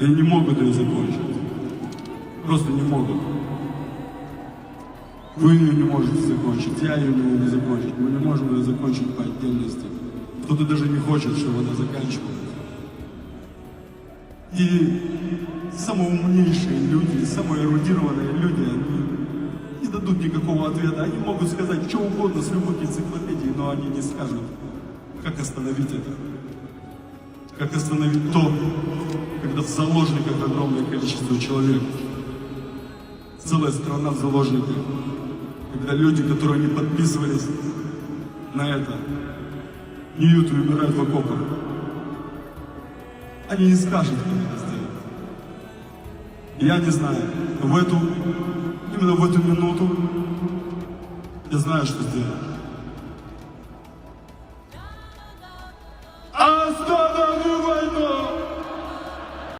И не могут ее закончить. Просто не могут. Вы ее не можете закончить, я ее не могу закончить. Мы не можем ее закончить по отдельности. Кто-то даже не хочет, чтобы она заканчивалась. И самые умнейшие люди, самые эрудированные люди, они не дадут никакого ответа. Они могут сказать что угодно с любой энциклопедии, но они не скажут, как остановить это. Как остановить то, в заложниках огромное количество человек. Целая страна в заложниках. Когда люди, которые не подписывались на это, гниют и умирают в окопах. Они не скажут, как это сделать. Я не знаю, в эту, именно в эту минуту я знаю, что сделать. А Остань!